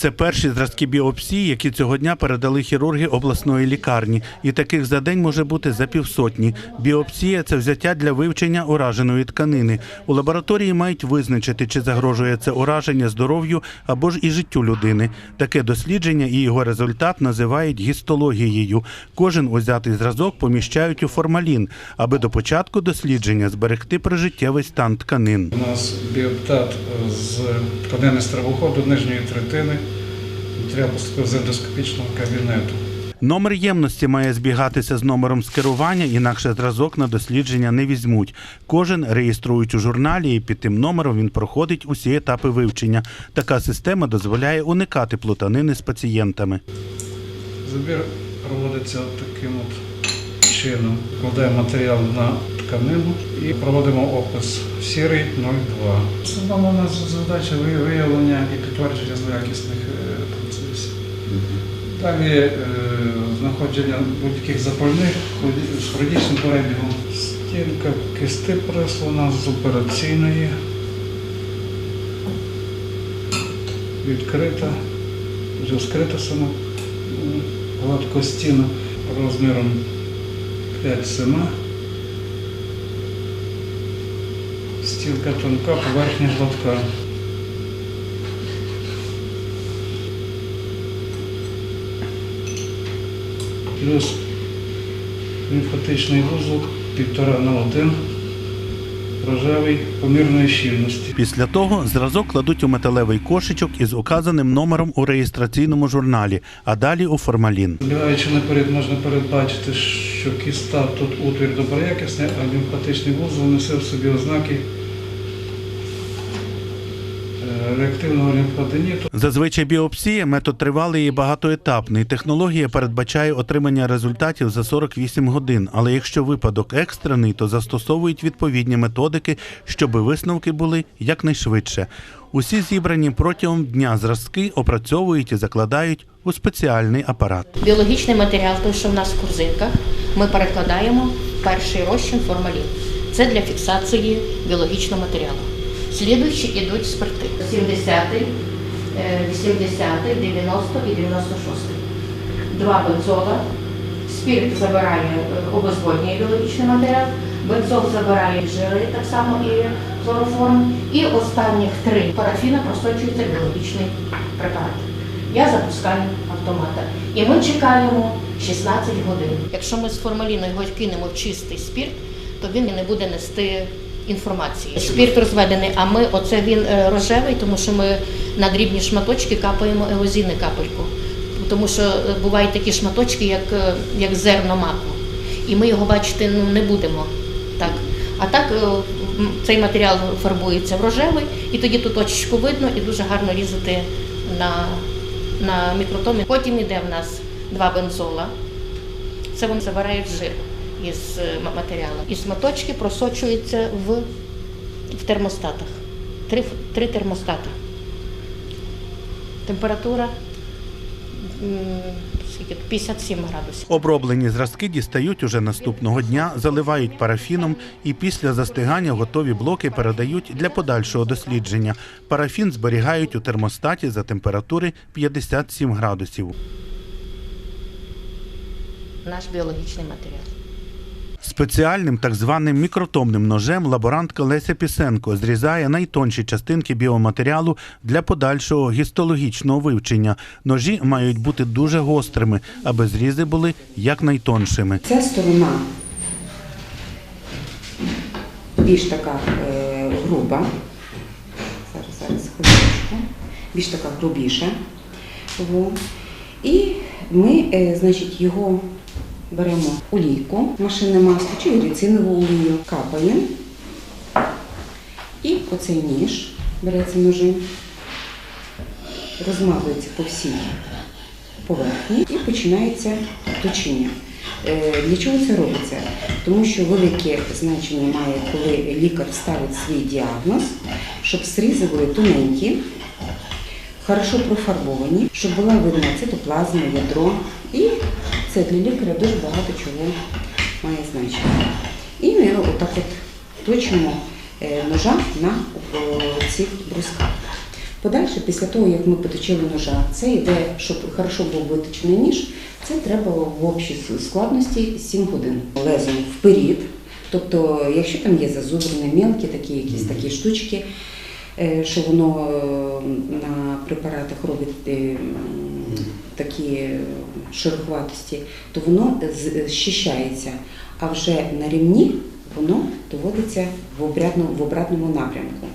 Це перші зразки біопсії, які цього дня передали хірурги обласної лікарні. І таких за день може бути за півсотні. Біопсія це взяття для вивчення ураженої тканини. У лабораторії мають визначити, чи загрожує це ураження здоров'ю або ж і життю людини. Таке дослідження і його результат називають гістологією. Кожен узятий зразок поміщають у формалін, аби до початку дослідження зберегти прижиттєвий стан тканин. У нас біоптат з тканини стравоходу нижньої третини. Матеріал поступив з ендоскопічного кабінету. Номер ємності має збігатися з номером скерування, інакше зразок на дослідження не візьмуть. Кожен реєструють у журналі, і під тим номером він проходить усі етапи вивчення. Така система дозволяє уникати плутанини з пацієнтами. Забір проводиться таким от чином. Кладаємо матеріал на тканину і проводимо опис сірий 02. Основна у нас задача виявлення і підтвердження злоякісних е. Далі е, знаходження будь-яких запальних з хронічним перебігом. Стінка кисти прислана з операційної. Відкрита, вже скрита сама м, гладкостіна розміром 5 см. Стінка тонка, поверхня гладка. Плюс лімфатичний вузол 1,5 на 1, рожевий помірної щільності. Після того зразок кладуть у металевий кошичок із указаним номером у реєстраційному журналі, а далі у формалін. Забігаючи наперед, можна передбачити, що кіста тут утвір доброякісний, а лімфатичний вузол несе в собі ознаки реактивного лімфаденіту. Зазвичай біопсія метод тривалий і багатоетапний. Технологія передбачає отримання результатів за 48 годин. Але якщо випадок екстрений, то застосовують відповідні методики, щоб висновки були якнайшвидше. Усі зібрані протягом дня зразки опрацьовують і закладають у спеціальний апарат. Біологічний матеріал, той, що в нас в корзинках, ми перекладаємо в перший розчин формалін. Це для фіксації біологічного матеріалу. Слідуючі йдуть спирти. 70-й, е, 80-й, 90 і 96. Два бензола. Спірт забирає, е, обезводнює біологічний матеріал, бензол забирає жири, так само і хлороформ. І останніх три парафіна просочується біологічний препарат. Я запускаю автомата. І ми чекаємо 16 годин. Якщо ми з формаліну його кинемо в чистий спірт, то він не буде нести інформації. Спірт розведений, а ми оце він е, рожевий, тому що ми на дрібні шматочки капаємо еозіни капельку. Тому що е, бувають такі шматочки, як, е, як зерно маку. І ми його бачити ну, не будемо. Так. А так цей матеріал фарбується в рожевий, і тоді ту точечку видно і дуже гарно різати на, на мікротомі. Потім іде в нас два бензола. Це вони забирають жир із е, матеріалу. І шматочки просочуються в, в термостатах. Три, три термостати. Температура 57 градусів. Оброблені зразки дістають уже наступного дня, заливають парафіном і після застигання готові блоки передають для подальшого дослідження. Парафін зберігають у термостаті за температури 57 градусів. Наш біологічний матеріал. Спеціальним так званим мікротомним ножем лаборантка Леся Пісенко зрізає найтонші частинки біоматеріалу для подальшого гістологічного вивчення. Ножі мають бути дуже гострими, аби зрізи були якнайтоншими. Ця сторона більш така е, груба. Зараз, зараз, хвилиночку. Більш така грубіша. І ми, е, значить, його беремо олійку, машинне масло чи ріцинову олію, капаємо. І оцей ніж береться ножем, розмазується по всій поверхні і починається точіння. Е, Для чого це робиться? Тому що велике значення має, коли лікар ставить свій діагноз, щоб срізи були тоненькі, хорошо профарбовані, щоб була видна цитоплазма, ядро. І це для лікаря дуже багато чого має значення. І ми отак от точимо е, ножа на цих брусках. Подальше, після того, як ми поточили ножа, це йде, щоб хорошо був виточений ніж, це треба в общій складності 7 годин. Лезом вперед. Тобто, якщо там є зазубрини, мелкі, такі якісь такі штучки, е, що воно е, на препаратах робить такі шероховатості, то воно зчищається. А вже на рівні воно доводиться в обрядному, в обратному напрямку.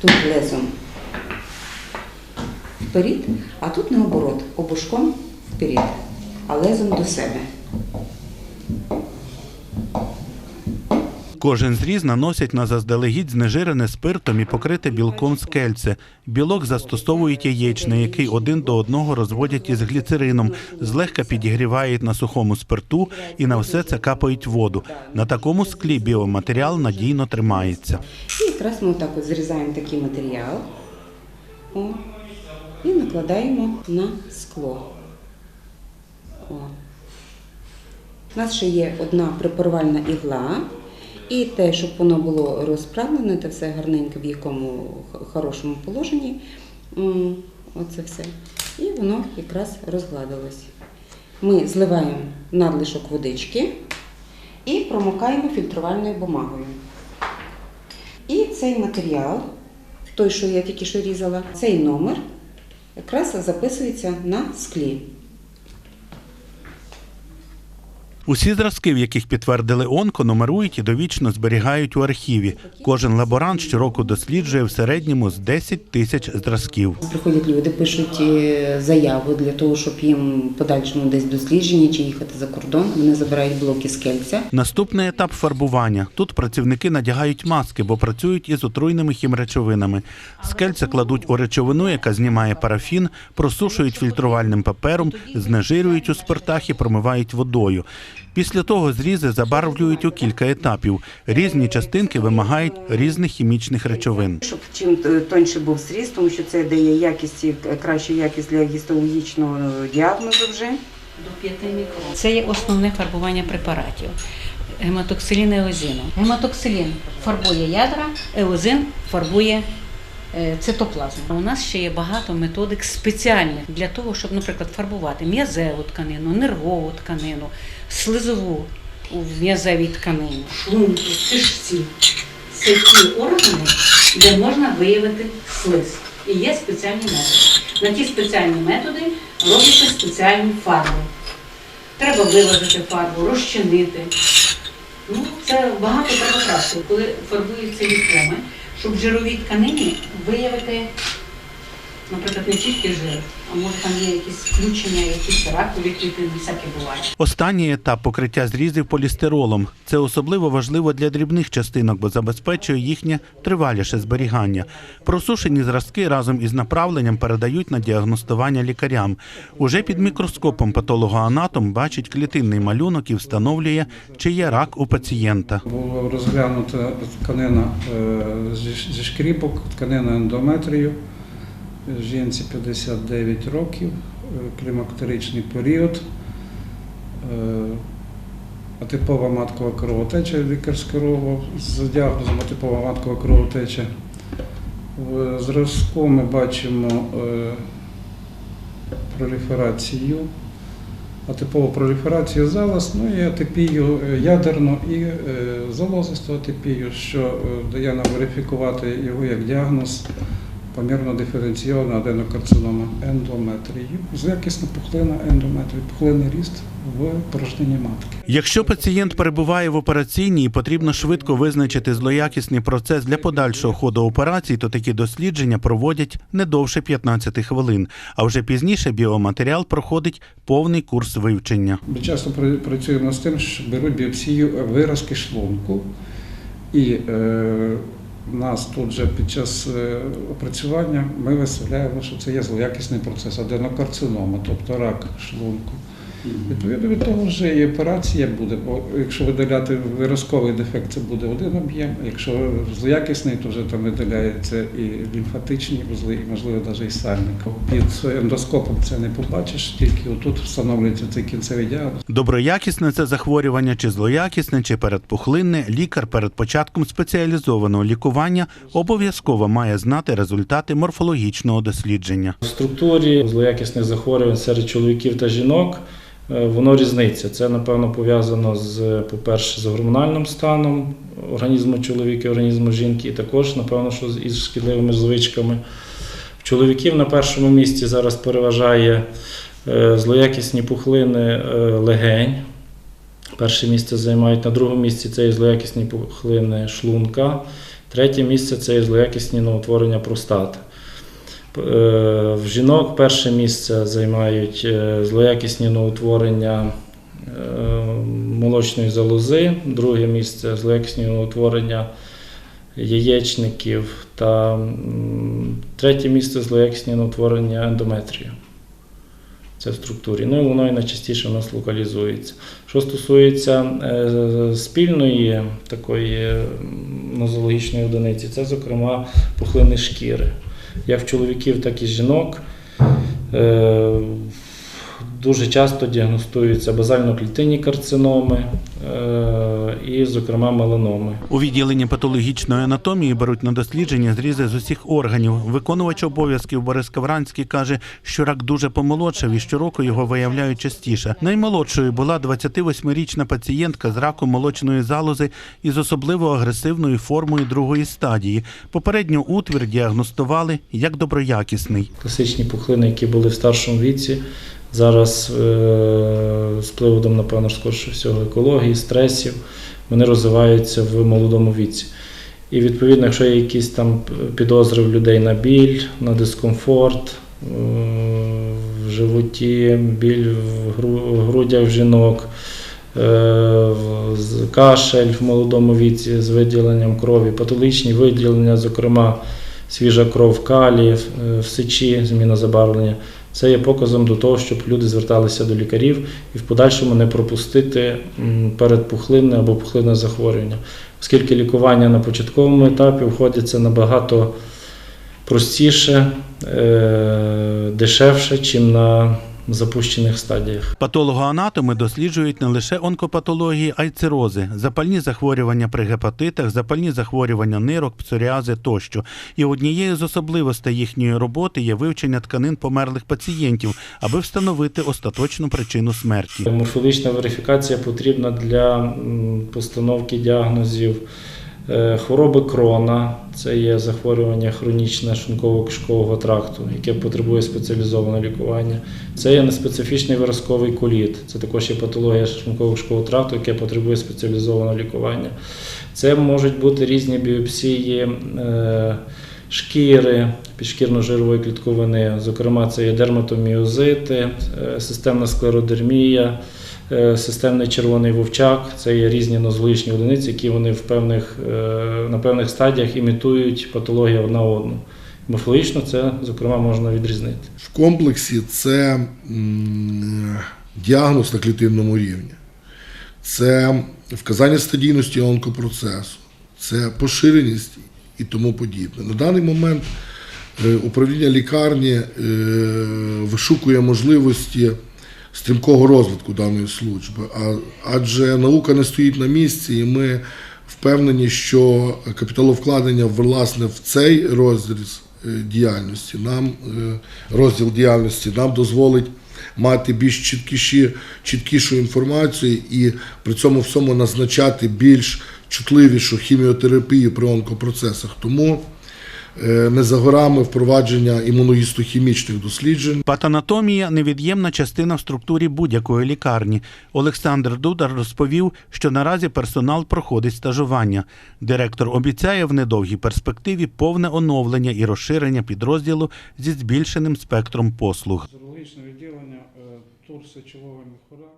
Тут лезом вперед, а тут наоборот, обушком вперед, а лезом до себе. Кожен зріз наносять на заздалегідь знежирене спиртом і покрите білком скельце. Білок застосовують яєчний, який один до одного розводять із гліцерином, злегка підігрівають на сухому спирту і на все це капають воду. На такому склі біоматеріал надійно тримається. І якраз ми отак от зрізаємо такий матеріал о, і накладаємо на скло. О. У нас ще є одна препарувальна ігла. І те, щоб воно було розправлене, це все гарненько в якому хорошому положенні. Оце все. І воно якраз розгладилось. Ми зливаємо надлишок водички і промокаємо фільтрувальною бумагою. І цей матеріал, той, що я тільки що різала, цей номер якраз записується на склі. Усі зразки, в яких підтвердили онко, номерують і довічно зберігають у архіві. Кожен лаборант щороку досліджує в середньому з 10 тисяч зразків. Приходять люди, пишуть е, заяву для того, щоб їм подальшому десь дослідження чи їхати за кордон. Вони забирають блоки з кельця. Наступний етап фарбування. Тут працівники надягають маски, бо працюють із отруйними хімречовинами. Скельце кладуть у речовину, яка знімає парафін, просушують фільтрувальним папером, знежирюють у спиртах і промивають водою. Після того зрізи забарвлюють у кілька етапів. Різні частинки вимагають різних хімічних речовин. Щоб чим тоньше був зріз, тому що це дає якість і кращу якість для гістологічного е, діагнозу вже. До 5 мікрон. Це є основне фарбування препаратів. Гематоксилін еозину. Гематоксилін фарбує ядра, еозин фарбує е, цитоплазму. У нас ще є багато методик спеціальних для того, щоб, наприклад, фарбувати м'язеву тканину, нервову тканину, слизову у м'язевій тканині, шлунки, кишці. Це ті органи, де можна виявити слиз. І є спеціальні методи. На ті спеціальні методи робляться спеціальні фарби. Треба виважити фарбу, розчинити. Ну, це багато треба коли фарбуються лікоми, щоб в жировій тканині виявити, наприклад, не тільки жир, а може там є якісь включення, якісь ракові клітини, всяке буває. Останній етап покриття зрізів полістиролом. Це особливо важливо для дрібних частинок, бо забезпечує їхнє триваліше зберігання. Просушені зразки разом із направленням передають на діагностування лікарям. Уже під мікроскопом патологоанатом бачить клітинний малюнок і встановлює, чи є рак у пацієнта. Було розглянута тканина е, зі- зі шкріпок, тканина ендометрію. Жінці 59 років, е, клімактеричний період, е, атипова маткова кровотеча лікарського з діагнозом атипова маткова кровотеча. В зразку ми бачимо е, проліферацію, атипову проліферацію залоз, ну і атипію ядерну і залозисту атипію, що дає нам верифікувати його як діагноз помірно диференційована аденокарцинома ендометрію. Злякісна пухлина ендометрію, пухлинний ріст в порожнині матки. Якщо пацієнт перебуває в операційній потрібно швидко визначити злоякісний процес для подальшого ходу операції, то такі дослідження проводять не довше 15 хвилин. А вже пізніше біоматеріал проходить повний курс вивчення. Ми часто працюємо з тим, що беруть біопсію виразки шлунку. І е, нас тут же під час е, опрацювання ми виставляємо, що це є злоякісний процес аденокарцинома, тобто рак шлунку. Відповідно від того вже і операція буде, бо якщо видаляти виразковий дефект, це буде один об'єм, якщо злоякісний, то вже там видаляються і лімфатичні вузли, і можливо навіть і сальник. Під ендоскопом це не побачиш, тільки отут встановлюється цей кінцевий діагноз. Доброякісне це захворювання чи злоякісне, чи передпухлинне, лікар перед початком спеціалізованого лікування обов'язково має знати результати морфологічного дослідження. В структурі злоякісних захворювань серед чоловіків та жінок воно різниця. Це, напевно, пов'язано з, по-перше, з гормональним станом організму чоловіка організму жінки, і також, напевно, що із шкідливими звичками. В чоловіків на першому місці зараз переважає е, злоякісні пухлини е, легень. Перше місце займають на другому місці це є злоякісні пухлини шлунка. Третє місце це є злоякісні новотворення простати. Е, В жінок перше місце займають е, злоякісні новотворення е, молочної залози, друге місце злоякісні новотворення яєчників та третє місце злоякісні новотворення ендометрію. Це в структурі. Ну воно і найчастіше у нас локалізується. Що стосується спільної такої нозологічної одиниці, це, зокрема, пухлини шкіри. Як чоловіків, так і жінок. Дуже часто діагностуються базально-клітинні карциноми е, і, зокрема, меланоми. У відділенні патологічної анатомії беруть на дослідження зрізи з усіх органів. Виконувач обов'язків Борис Кавранський каже, що рак дуже помолодшав і щороку його виявляють частіше. Наймолодшою була 28-річна пацієнтка з раком молочної залози із особливо агресивною формою другої стадії. Попередньо утвір діагностували як доброякісний. Класичні пухлини, які були в старшому віці, зараз е, з приводом, напевно, скорше всього, екології, стресів, вони розвиваються в молодому віці. І відповідно, якщо є якісь там підозри в людей на біль, на дискомфорт е, в животі, біль в грудях в жінок, е, кашель в молодому віці з виділенням крові, патологічні виділення, зокрема свіжа кров калії, е, в сечі, зміна забарвлення. Це є показом до того, щоб люди зверталися до лікарів і в подальшому не пропустити передпухлинне або пухлинне захворювання, оскільки лікування на початковому етапі входиться набагато простіше, е, дешевше, чим на запущених стадіях. Патологоанатоми досліджують не лише онкопатології, а й цирози, запальні захворювання при гепатитах, запальні захворювання нирок, псоріази тощо. І однією з особливостей їхньої роботи є вивчення тканин померлих пацієнтів, аби встановити остаточну причину смерті. Морфологічна верифікація потрібна для постановки діагнозів хвороби крона, це є захворювання хронічне шлунково-кишкового тракту, яке потребує спеціалізованого лікування. Це є неспецифічний виразковий коліт, це також є патологія шлунково-кишкового тракту, яке потребує спеціалізованого лікування. Це можуть бути різні біопсії. е, Шкіри, підшкірно-жирової клітковини, зокрема, це є дерматоміозити, е, системна склеродермія, е, системний червоний вовчак. Це є різні нозологічні одиниці, які вони в певних, е, на певних стадіях імітують патологію одна одну. Морфологічно це, зокрема, можна відрізнити. В комплексі це діагноз на клітинному рівні, це вказання стадійності онкопроцесу, це поширеність і тому подібне. На даний момент е, управління лікарні е, вишукує можливості стрімкого розвитку даної служби, а- адже наука не стоїть на місці, і ми впевнені, що капіталовкладення власне в цей розріз е, діяльності нам е, розділ діяльності нам дозволить мати більш чіткіші, чіткішу інформацію і при цьому всьому назначати більш чутливішу хіміотерапію при онкопроцесах. Тому не за горами впровадження імуногістохімічних досліджень. Патанатомія невід'ємна частина в структурі будь-якої лікарні. Олександр Дудар розповів, що наразі персонал проходить стажування. Директор обіцяє в недовгій перспективі повне оновлення і розширення підрозділу зі збільшеним спектром послуг. Зоологічне відділення, е, тур сечового міхура.